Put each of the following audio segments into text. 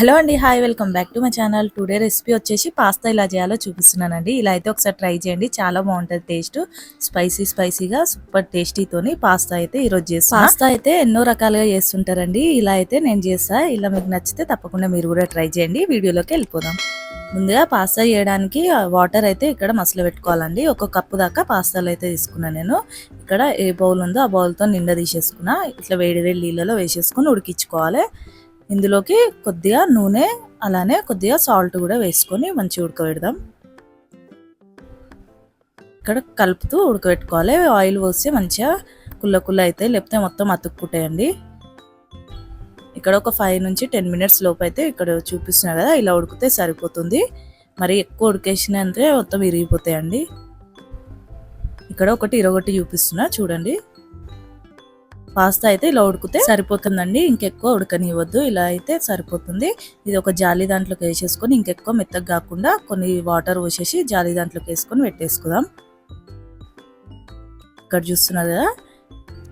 Hello అండి hi welcome back to my channel. Today recipe వచ్చేసి pasta ఇలా చేయాలో చూపిస్తున్నానండి. ఇలా అయితే ఒకసారి ట్రై చేయండి చాలా బాగుంటుంది టేస్ట్. స్పైసీ స్పైసీగా సూపర్ టేస్టీతోని పాస్తా అయితే ఈరోజు చేస్తాను పాస్తా అయితే ఎన్నో రకాలుగా చేస్తుంటారండి. ఇలా అయితే నేను చేస్తా. ఇలా మీకు నచ్చితే తప్పకుండా మీరు కూడా ట్రై చేయండి. వీడియోలోకి వెళ్ళిపోదాం. ముందుగా పాస్తా చేయడానికి వాటర్ అయితే ఇక్కడ మసలు పెట్టుకోవాలండి. ఒక కప్పు దాకా పాస్తాలు అయితే తీసుకున్నాను నేను. ఇక్కడ ఏ బౌల్ ఉందో ఆ బౌల్తో నిండా తీసేసుకున్నా. ఇట్లా వేడి వేడి నీళ్ళలో వేసేసుకొని ఉడికించుకోవాలి. ఇందులోకి కొద్దిగా నూనె అలానే కొద్దిగా సాల్ట్ కూడా వేసుకొని మంచిగా ఉడకబెడదాం. ఇక్కడ కలుపుతూ ఉడకబెట్టుకోవాలి. ఆయిల్ పోస్తే మంచిగా కుల్ల కుల్ల అయితే లేకపోతే మొత్తం అతుక్కుంటాయండి. ఇక్కడ ఒక ఫైవ్ నుంచి టెన్ మినిట్స్ లోపు అయితే ఇక్కడ చూపిస్తున్నా కదా ఇలా ఉడికితే సరిపోతుంది. మరి ఎక్కువ ఉడికేసినంతే మొత్తం విరిగిపోతాయండి. ఇక్కడ ఒకటి ఇరొకటి చూపిస్తున్నా చూడండి. పాస్తా అయితే ఇలా ఉడికితే సరిపోతుందండి. ఇంకెక్కువ ఉడకనివ్వద్దు. ఇలా అయితే సరిపోతుంది. ఇది ఒక జాలి దాంట్లోకి వేసేసుకొని ఇంకెక్కువ మెత్తగా కాకుండా కొన్ని వాటర్ పోసేసి జాలి దాంట్లోకి వేసుకొని పెట్టేసుకుందాం. ఇక్కడ చూస్తున్నారు కదా?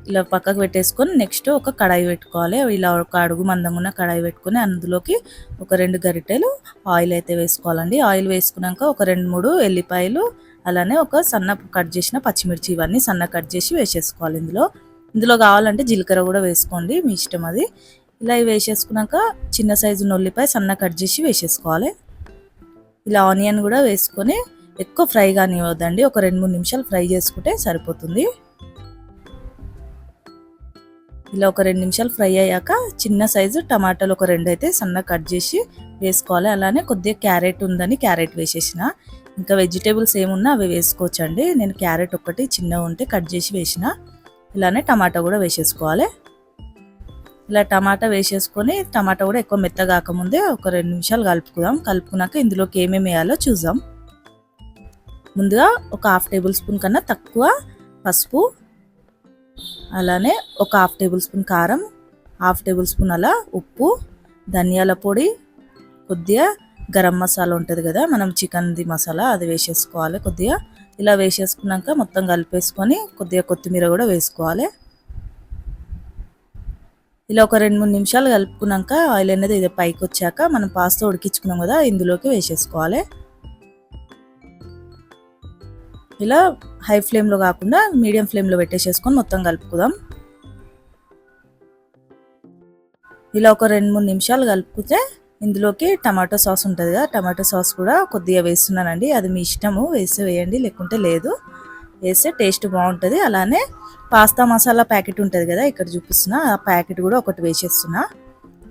ఇలా పక్కకు పెట్టేసుకొని నెక్స్ట్ ఒక కడాయి పెట్టుకోవాలి. ఇలా ఒక అడుగు మందంగా ఉన్న కడాయి పెట్టుకొని అందులోకి ఒక రెండు గరిటెలు ఆయిల్ అయితే వేసుకోవాలండి. ఆయిల్ వేసుకున్నాక ఒక రెండు మూడు ఎల్లిపాయలు అలానే ఒక సన్న కట్ చేసిన పచ్చిమిర్చి ఇవన్నీ సన్న కట్ చేసి వేసేసుకోవాలి ఇందులో. ఇందులో కావాలంటే జీలకర్ర కూడా వేసుకోండి మీ ఇష్టం అది. ఇలా వేసేసుకున్నాక చిన్న సైజు ఉల్లిపాయ సన్న కట్ చేసి వేసేసుకోవాలి. ఇలా ఆనియన్ కూడా వేసుకొని ఎక్కువ ఫ్రై కానివ్వద్దండి ఒక రెండు మూడు నిమిషాలు ఫ్రై చేసుకుంటే సరిపోతుంది. ఇలా ఒక రెండు నిమిషాలు ఫ్రై అయ్యాక చిన్న సైజు టమాటాలు ఒక రెండు అయితే సన్న కట్ చేసి వేసుకోవాలి. అలానే కొద్దిగా క్యారెట్ ఉందని క్యారెట్ వేసేసిన. ఇంకా వెజిటేబుల్స్ ఏమున్నా అవి వేసుకోవచ్చండి. నేను క్యారెట్ ఒకటి చిన్నగా ఉంటే కట్ చేసి వేసిన. ఇలానే టమాటా కూడా వేసేసుకోవాలి. ఇలా టమాటా వేసేసుకొని టమాటా కూడా ఎక్కువ మెత్త కాకముందే ఒక రెండు నిమిషాలు కలుపుకుందాం. కలుపుకున్నాక ఇందులోకి ఏమేమి వేయాలో చూద్దాం. ముందుగా ఒక హాఫ్ టేబుల్ స్పూన్ కన్నా తక్కువ పసుపు అలానే ఒక హాఫ్ టేబుల్ స్పూన్ కారం హాఫ్ టేబుల్ స్పూన్ అలా ఉప్పు ధనియాల పొడి కొద్దిగా గరం మసాలా ఉంటుంది కదా మనం చికెన్ది మసాలా అది వేసేసుకోవాలి కొద్దిగా. ఇలా వేసేసుకున్నాక మొత్తం కలిపేసుకొని కొద్దిగా కొత్తిమీర కూడా వేసుకోవాలి. ఇలా ఒక రెండు మూడు నిమిషాలు కలుపుకున్నాక ఆయిల్ అనేది ఇది పైకి వచ్చాక మనం పాస్తా ఉడికించుకున్నాం కదా ఇందులోకి వేసేసుకోవాలి. ఇలా హై ఫ్లేమ్లో కాకుండా మీడియం ఫ్లేమ్లో పెట్టేసేసుకొని మొత్తం కలుపుకుందాం. ఇలా ఒక రెండు మూడు నిమిషాలు కలుపుకుంటే ఇందులోకి టమాటో సాస్ ఉంటుంది కదా టమాటో సాస్ కూడా కొద్దిగా వేస్తున్నానండి. అది మీ ఇష్టము వేస్తే వేయండి లేకుంటే లేదు. వేస్తే టేస్ట్ బాగుంటుంది. అలానే పాస్తా మసాలా ప్యాకెట్ ఉంటుంది కదా ఇక్కడ చూపిస్తున్నా ఆ ప్యాకెట్ కూడా ఒకటి వేసేస్తున్నా.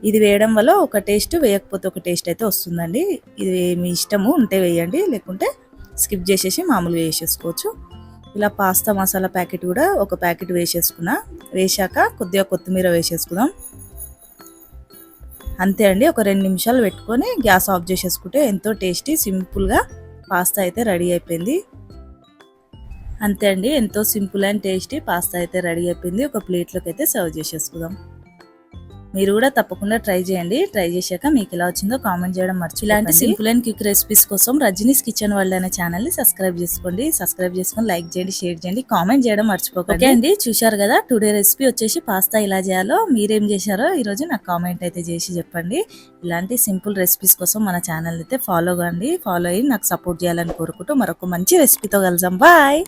ఇది వేయడం వల్ల ఒక టేస్ట్ వేయకపోతే ఒక టేస్ట్ అయితే వస్తుందండి. ఇది మీ ఇష్టము ఉంటే వేయండి లేకుంటే స్కిప్ చేసేసి మామూలుగా వేసేసుకోవచ్చు. ఇలా పాస్తా మసాలా ప్యాకెట్ కూడా ఒక ప్యాకెట్ వేసేసుకున్నా. వేసాక కొద్దిగా కొత్తిమీర వేసేసుకుందాం. అంతే అండి ఒక రెండు నిమిషాలు పెట్టుకొని గ్యాస్ ఆఫ్ చేసేసుకుంటే ఎంతో టేస్టీ సింపుల్గా పాస్తా అయితే రెడీ అయిపోయింది. అంతే అండి ఎంతో సింపుల్ అండ్ టేస్టీ పాస్తా అయితే రెడీ అయిపోయింది. ఒక ప్లేట్లోకి అయితే సర్వ్ చేసేసుకుందాం. మీరు కూడా తప్పకుండా ట్రై చేయండి. ట్రై చేశాక మీకు ఎలా వచ్చిందో కామెంట్ చేయడం మర్చి ఇలాంటి సింపుల్ అండ్ క్విక్ రెసిపీస్ కోసం రజనీస్ కిచెన్ వరల్డ్ అనే ఛానల్ని సబ్స్క్రైబ్ చేసుకోండి. సబ్స్క్రైబ్ చేసుకొని లైక్ చేయండి షేర్ చేయండి కామెంట్ చేయడం మర్చిపోకండి. ఓకే అండి చూశారు కదా టుడే రెసిపీ వచ్చేసి పాస్తా ఇలా చేయాలో మీరేం చేశారో ఈ రోజు నాకు కామెంట్ అయితే చేసి చెప్పండి. ఇలాంటి సింపుల్ రెసిపీస్ కోసం మన ఛానల్ అయితే ఫాలో కండి. ఫాలో అయ్యి నాకు సపోర్ట్ చేయాలని కోరుకుంటూ మరొక మంచి రెసిపీతో కలుద్దాం. బాయ్!